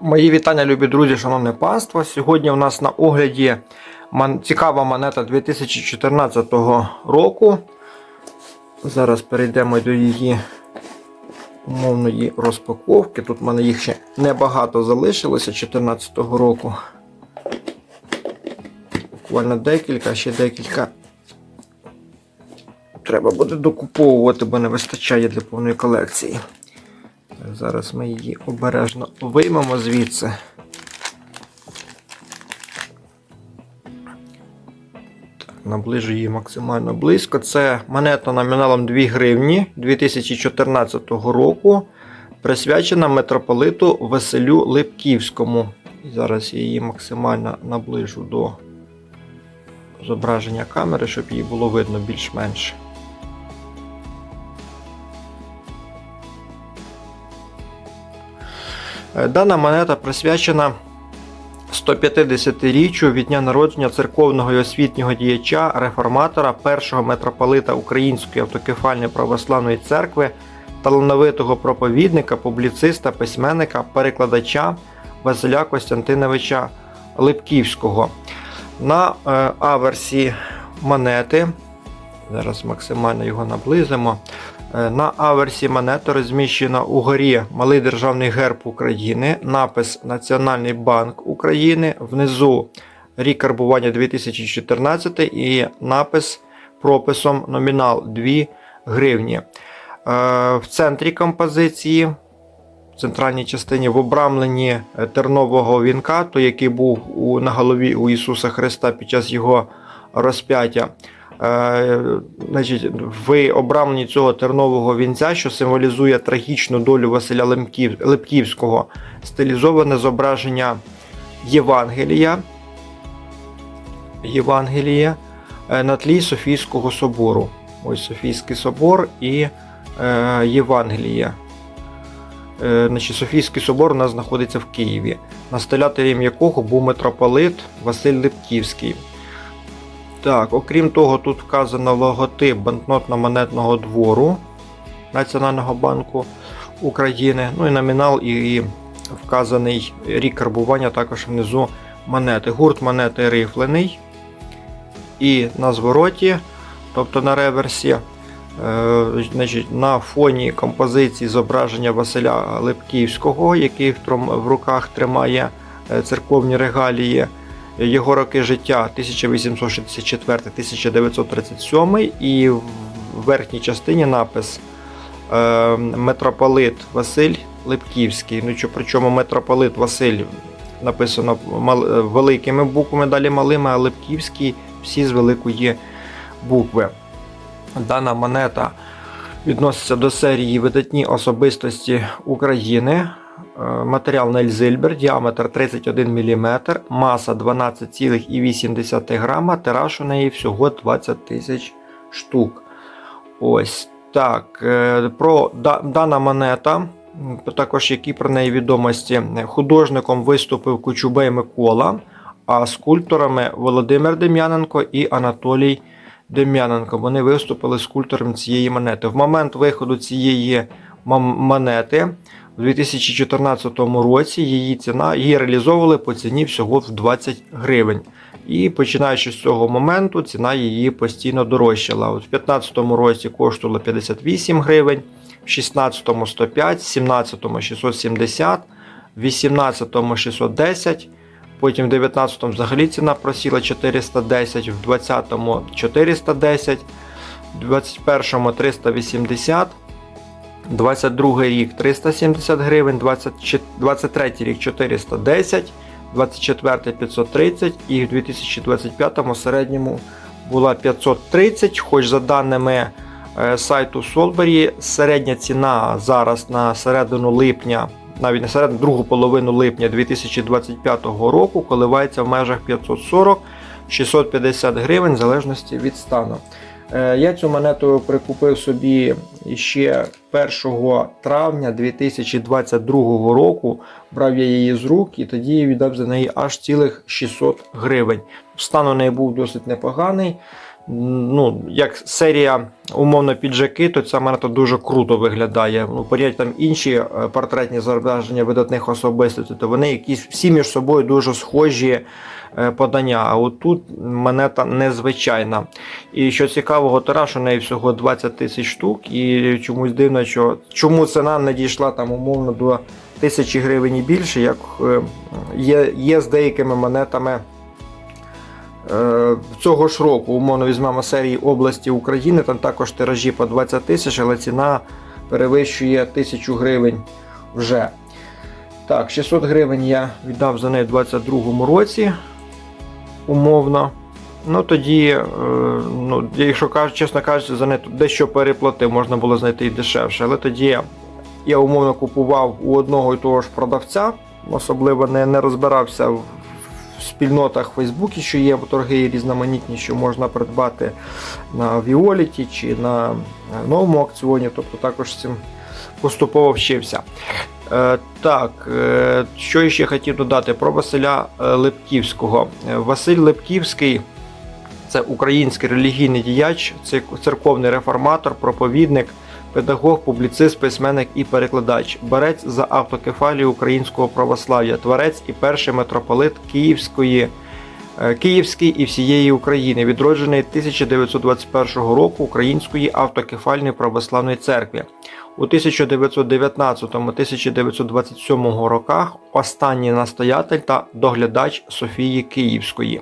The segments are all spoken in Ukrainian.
Мої вітання, любі друзі, шановне панство. Сьогодні у нас на огляді цікава монета 2014 року. Зараз перейдемо до її умовної розпаковки. Тут в мене їх ще небагато залишилося 2014 року. Буквально декілька, ще декілька. Треба буде докуповувати, бо не вистачає для повної колекції. Зараз ми її обережно виймемо звідси. Наближу її максимально близько. Це монета номіналом 2 гривні 2014 року, присвячена митрополиту Василю Липківському. Зараз я її максимально наближу до зображення камери, щоб її було видно більш-менш. Дана монета присвячена 150-річчю від дня народження церковного і освітнього діяча, реформатора, першого митрополита Української автокефальної православної церкви, талановитого проповідника, публіциста, письменника, перекладача Василя Костянтиновича Липківського. На е, аверсі монети, зараз максимально його наблизимо. Е, На аверсі монети розміщено угорі малий державний герб України, напис Національний банк України, внизу рік карбування 2014 і напис прописом номінал 2 гривні. Е, В центрі композиції, в центральній частині, в обрамленні е, тернового вінка, той, який був на голові у Ісуса Христа під час його розп'яття. Е, значить, в обрамленні цього тернового вінця, що символізує трагічну долю Василя Лемків, Липківського, стилізоване зображення Євангелія, Євангелія е, на тлі Софійського собору. Ось Софійський собор і е, Євангелія. Е, значить, Софійський собор у нас знаходиться в Києві, настоятелем якого був митрополит Василь Липківський. Так, окрім того, тут вказано логотип банкнотно-монетного двору Національного банку України. Ну і номінал і вказаний рік карбування також внизу монети. Гурт монети рифлений. І на звороті, тобто на реверсі, е, значить, на фоні композиції зображення Василя Липківського, який в руках тримає е, церковні регалії. Його роки життя 1864-1937 і в верхній частині напис е, Митрополит Василь Липківський. Ну, причому митрополит Василь написано мал- великими буквами, далі малими, а Липківський всі з великої букви. Дана монета відноситься до серії видатні особистості України. Е, Матеріал Нельзильбер, діаметр 31 мм, маса 12,8 грама, тираж у неї всього 20 тисяч штук. Ось так. Е, Про дана монета, також які про неї відомості. Художником виступив Кочубей Микола, а скульпторами Володимир Дем'яненко і Анатолій Дем'яненко. Вони виступили скульптором цієї монети. В момент виходу цієї монети у 2014 році її ціна її реалізовували по ціні всього в 20 гривень. І починаючи з цього моменту, ціна її постійно дорожчала. От в 2015 році коштувала 58 гривень, в 16 105, в 17 670, в 18 610. Потім в 19 взагалі ціна просіла 410, в 20 410, в 21 380, 22 рік 370 гривень, 23 рік 410, 24 530 і в 2025 середньому була 530, хоч за даними е, сайту Solberry, середня ціна зараз на середину липня, навіть на середину другу половину липня 2025 року коливається в межах 540-650 гривень в залежності від стану. Е, Я цю монету прикупив собі ще 1 травня 2022 року. Брав я її з рук і тоді віддав за неї аж цілих 600 гривень. Стан у неї був досить непоганий. Ну, як серія умовно піджаки, то ця монета дуже круто виглядає. Ну, порівняти там інші е, портретні зображення видатних особистостей, то вони якісь всі між собою дуже схожі е, подання. А от тут монета незвичайна. І що цікавого, тираж у неї всього 20 тисяч штук, і чомусь дивно, що чому ціна не дійшла там умовно до тисячі гривень і більше, як е, є, є з деякими монетами. Е, Цього ж року, умовно візьмемо серії області України, там також тиражі по 20 тисяч, але ціна перевищує 1000 гривень вже. Так, 600 гривень я віддав за неї у 2022 році, умовно. Ну тоді, е, ну, якщо чесно кажучи, за неї дещо переплатив, можна було знайти і дешевше. Але тоді я умовно купував у одного і того ж продавця, особливо не, не розбирався в в спільнотах в Фейсбуці, що є торги різноманітні, що можна придбати на Віоліті чи на новому аукціоні, тобто також цим поступово вчився. Е, так, е, що ще хотів додати про Василя е, Липківського. Е, Василь Липківський це український релігійний діяч, цер- церковний реформатор, проповідник, педагог, публіцист, письменник і перекладач, борець за автокефалію українського православ'я, творець і перший митрополит Київської, е, Київський і всієї України, відроджений 1921 року Української автокефальної православної церкви. У 1919-1927 роках останній настоятель та доглядач Софії Київської.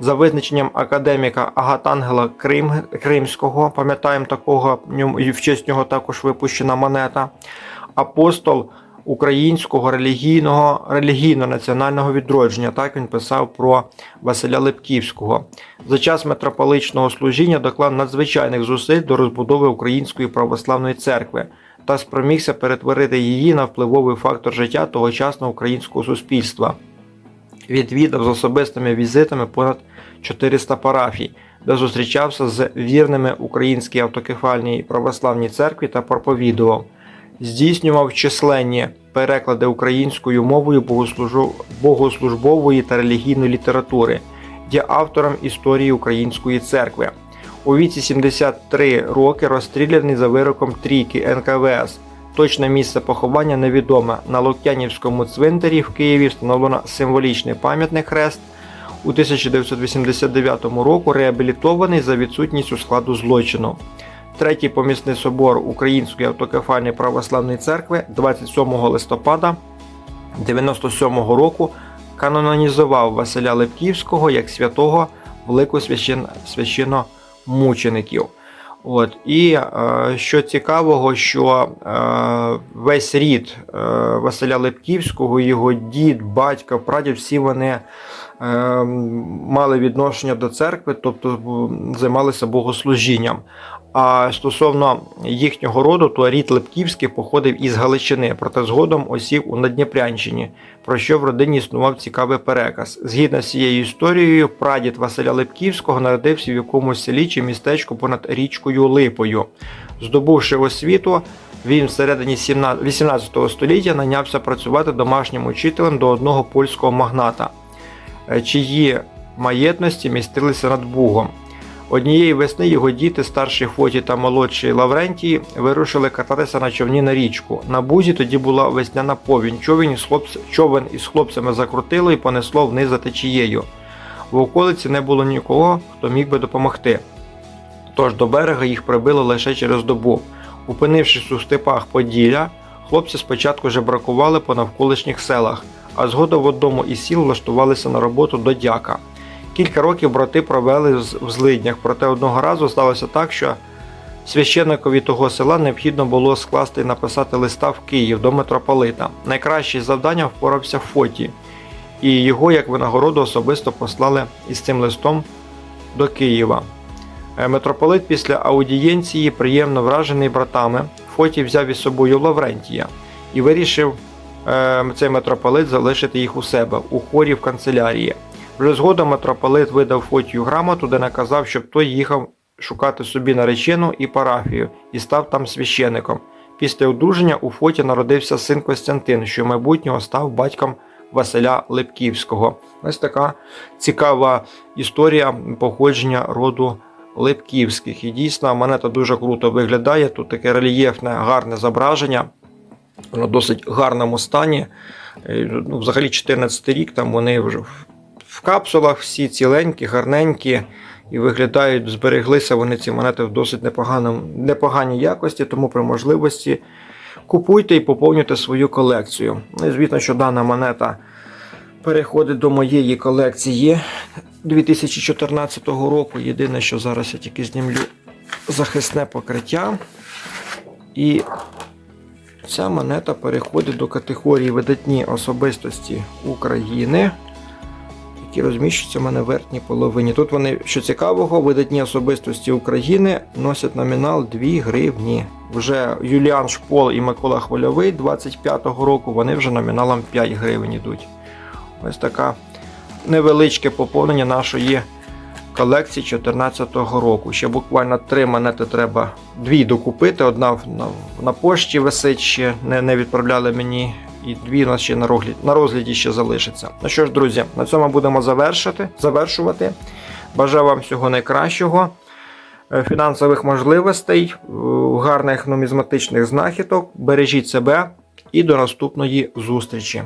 За визначенням академіка Агатангела Крим, Кримського, пам'ятаємо такого, в честь нього також випущена монета, апостол українського релігійного релігійно-національного відродження. Так він писав про Василя Липківського. За час митрополичного служіння доклав надзвичайних зусиль до розбудови Української православної церкви та спромігся перетворити її на впливовий фактор життя тогочасного українського суспільства відвідав з особистими візитами понад 400 парафій, де зустрічався з вірними українській автокефальній православній церкві та проповідував. Здійснював численні переклади українською мовою богослужбової та релігійної літератури, є автором історії української церкви. У віці 73 роки розстріляний за вироком трійки НКВС. Точне місце поховання невідоме. На Лук'янівському цвинтарі в Києві встановлено символічний пам'ятний хрест. У 1989 року реабілітований за відсутністю складу злочину. Третій помісний собор Української автокефальної православної церкви 27 листопада 97 року канонізував Василя Липківського як святого в лику священ... священномучеників. От і е, що цікавого, що е, весь рід е, Василя Липківського, його дід, батько, прадід, всі вони мали відношення до церкви, тобто займалися богослужінням. А стосовно їхнього роду, то рід Липківський походив із Галичини, проте згодом осів у Надніпрянщині, про що в родині існував цікавий переказ. Згідно з цією історією, прадід Василя Липківського народився в якомусь селі чи містечку понад річкою Липою. Здобувши освіту, він всередині 18 століття найнявся працювати домашнім учителем до одного польського магната, е, чиї маєтності містилися над Бугом. Однієї весни його діти, старший Фоті та молодший Лаврентій, вирушили кататися на човні на річку. На бузі тоді була весняна повінь. Човен човен із хлопцями закрутило і понесло вниз за течією. В околиці не було нікого, хто міг би допомогти. Тож до берега їх прибило лише через добу. Опинившись у степах Поділля, хлопці спочатку жебракували по навколишніх селах, а згодом в одному із сіл влаштувалися на роботу до дяка. Кілька років брати провели в злиднях, проте одного разу сталося так, що священникові того села необхідно було скласти і написати листа в Київ до митрополита. Найкраще завдання впорався Фоті, і його як винагороду особисто послали із цим листом до Києва. Е, Митрополит після аудієнції, приємно вражений братами, Фоті взяв із собою Лаврентія і вирішив цей митрополит залишити їх у себе у хорі в канцелярії. Вже згодом митрополит видав Фотію грамоту, де наказав, щоб той їхав шукати собі наречену і парафію і став там священником. Після одруження у Фоті народився син Костянтин, що майбутнього став батьком Василя Липківського. Ось така цікава історія походження роду липківських. І дійсно монета дуже круто виглядає. Тут таке рельєфне, гарне зображення. В досить гарному стані. Е, Ну, взагалі 14 рік, там вони вже в капсулах всі ціленькі, гарненькі. І виглядають, збереглися вони ці монети в досить непоганому, непоганій якості, тому при можливості купуйте і поповнюйте свою колекцію. Ну і звісно, що дана монета переходить до моєї колекції 2014 року. Єдине, що зараз я тільки знімлю захисне покриття. І ця монета переходить до категорії видатні особистості України, які розміщуються в мене в верхній половині. Тут вони, що цікавого, видатні особистості України носять номінал 2 гривні. Вже Юліан Шпол і Микола Хвильовий 25-го року вони вже номіналом 5 гривень йдуть. Ось така невеличке поповнення нашої колекції 2014 року. Ще буквально три монети треба дві докупити. Одна на, на пошті висить ще, не, не відправляли мені. І дві у нас ще на розгляді, на розгляді ще залишиться. Ну що ж, друзі, на цьому будемо завершити, завершувати. Бажаю вам всього найкращого, е, фінансових можливостей, е, гарних нумізматичних знахідок. Бережіть себе і до наступної зустрічі.